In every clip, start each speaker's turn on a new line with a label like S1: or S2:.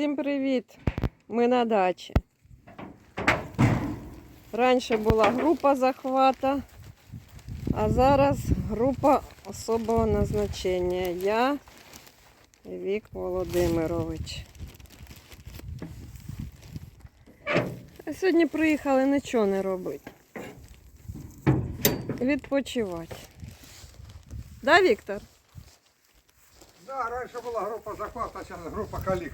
S1: Всім привіт! Ми на дачі. Раніше була група захвата, а зараз група особого назначення. Я Вік Володимирович. Сьогодні приїхали нічого не робити. Відпочивати. Да, Віктор?
S2: Да, раніше була група захвату, а зараз група калік.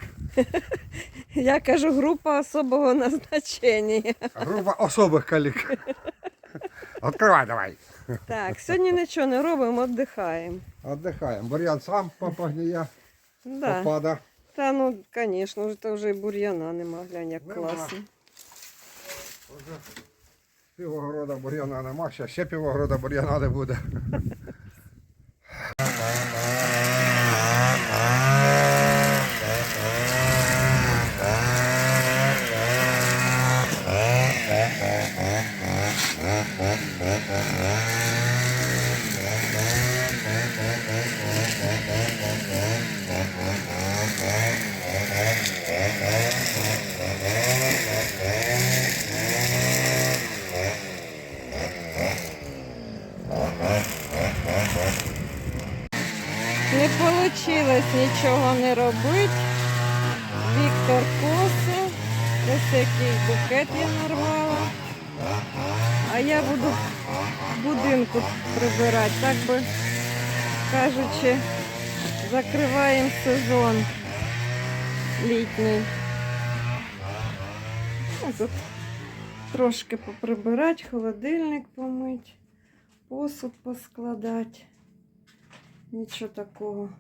S1: Я кажу група особого назначення.
S2: Група особих калік. Відкривай давай.
S1: Так, сьогодні нічого не робимо, віддихаємо.
S2: Отдихаємо. Бур'ян сам попагніє,
S1: Да.
S2: попада.
S1: Та ну, звісно, вже то вже і бур'яна нема, глянь, як
S2: Нема.
S1: класно.
S2: Уже півгорода бур'яна нема, ще, ще півгорода бур'яна не буде.
S1: Не вийшло нічого не робити. Віктор коси. Ось який букет я нарвала. А я буду будинку прибирати. Так би кажучи, закриваємо сезон літній. Тут трошки поприбирати, холодильник помити, посуд поскладати. Нічого такого.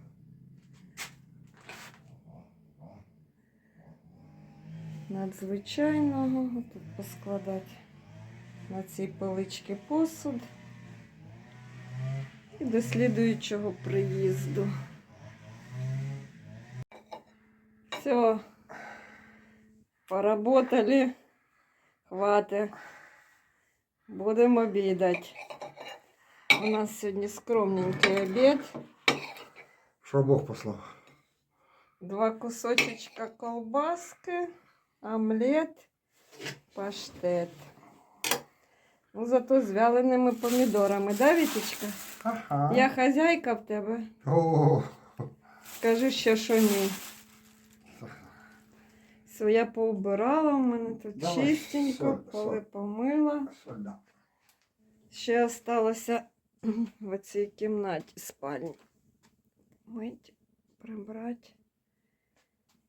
S1: Надзвичайного. Тут поскладати на цій поличці посуд. І до слідуючого приїзду. Все. Поработали. Хватит. Будемо обідати. У нас сьогодні скромненький обід.
S2: Що Бог послав.
S1: Два кусочечка колбаски, омлет, паштет. Ну, зато з вяленими помідорами, да, Вітечка?
S2: Ага.
S1: Я хазяйка в тебе.
S2: О,
S1: Скажи ще, що ні. Все, я поубирала, в мене тут
S2: Давай,
S1: чистенько,
S2: все,
S1: поли
S2: все.
S1: помила.
S2: сюди.
S1: Ще осталося в цій кімнаті спальні. Мить, прибрати.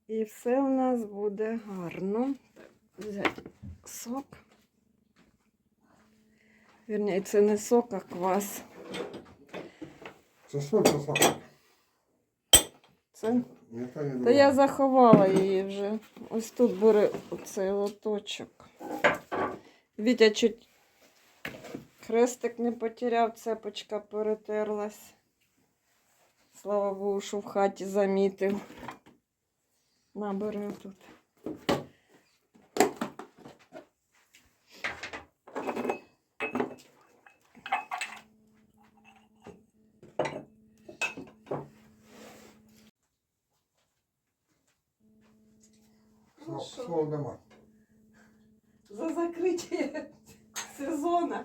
S1: І все у нас буде гарно. Взяти сок. Вірні, це не сок, а квас.
S2: Це соль, це соль.
S1: Це...
S2: Я не
S1: Та я заховала її вже. Ось тут бери оцей лоточок. Вітя чуть хрестик не потеряв, цепочка перетерлась. Слава Богу, що в хаті замітив. Набери тут.
S2: Слов-
S1: що?
S2: Слов нема.
S1: За закриття сезону.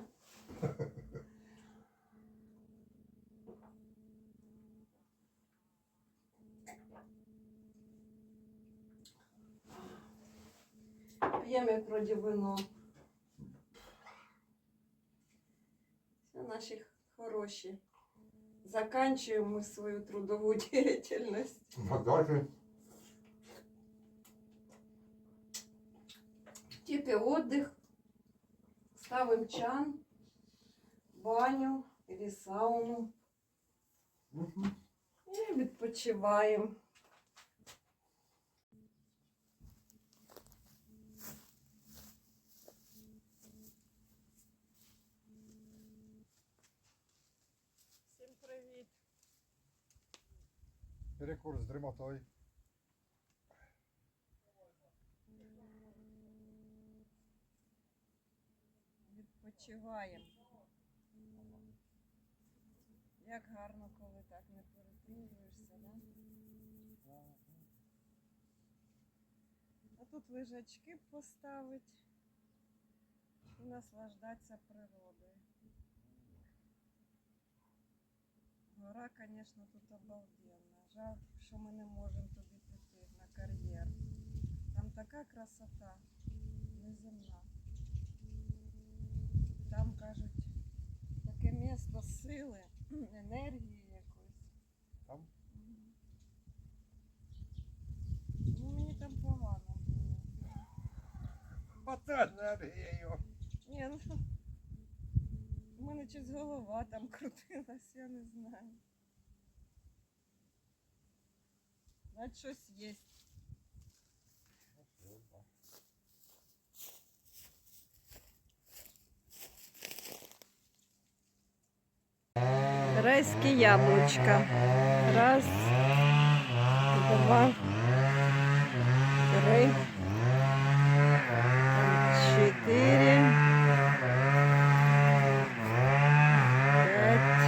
S1: П'ємо як вроді вино. Це наші хороші. Заканчуємо ми свою трудову діяльність.
S2: Ну,
S1: Тільки отдих, ставимо чан, баню або сауну
S2: Мгм.
S1: і відпочиваємо. Всім привіт!
S2: Перекур з
S1: Відпочиваємо. Як гарно, коли так не перепінюєшся, да? тут лежачки поставити і наслаждатися природою. Гора, звісно, тут обалденна. Жаль, що ми не можемо туди піти на кар'єр. Там така красота, неземна. Там кажуть, таке місто сили, енергії якоїсь.
S2: Там?
S1: Мгм. Ну, мені там погано було.
S2: Оце енергією.
S1: Ні, ну у мене щось голова там крутилась, я не знаю. Значить, щось є. Райські яблучка. Раз, два, три, чотири, п'ять.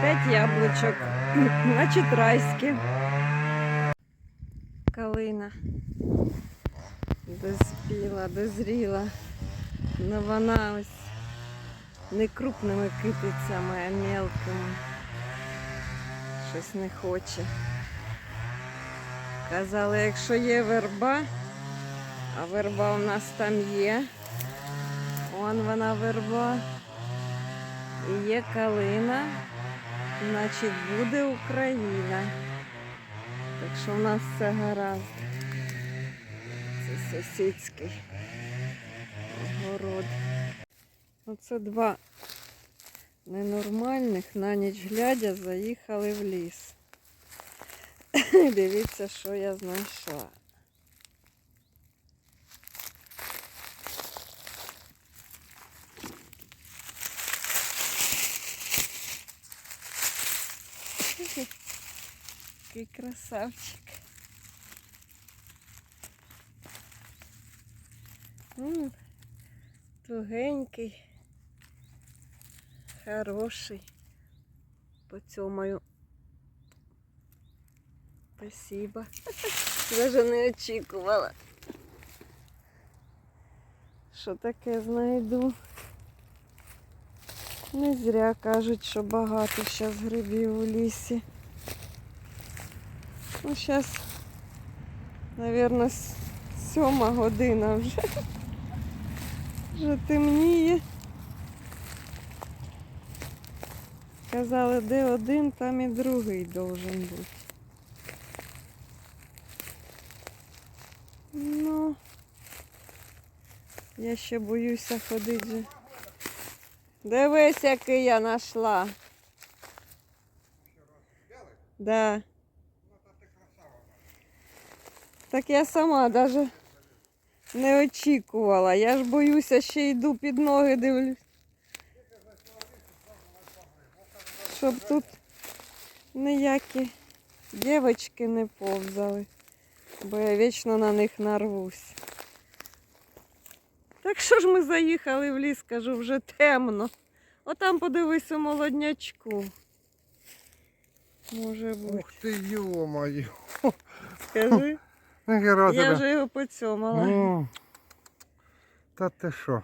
S1: П'ять яблучок. Значить, райські. Калина. Доспіла, дозріла. Ну вона ось не крупними китицями, а мелкими. Щось не хоче. Казали, якщо є верба, а верба у нас там є. Вон вона верба. І є калина, значить буде Україна. Так що в нас все гаразд. Це сусідський огород. Оце два ненормальних на ніч глядя заїхали в ліс. Дивіться, що я знайшла. Який красавчик. Тугенький, хороший. Поцьомаю. Спасибо. Даже не очікувала. Що таке знайду? Не зря кажуть, що багато зараз грибів у лісі. Ну, зараз, мабуть, сьома година вже. Вже темніє. Казали, де один, там і другий должен бути. Ну, я ще боюся ходити. Дивись, який я знайшла. Да. Так я сама навіть не очікувала. Я ж боюся, ще йду під ноги дивлюсь. Щоб тут ніякі дівчатки не повзали, бо я вічно на них нарвусь. Так що ж ми заїхали в ліс, кажу, вже темно. Отам подивись у молоднячку. Може бути.
S2: Ух ти, йо-моє.
S1: Скажи. Я вже його поцьомала.
S2: Ну, Та ти що?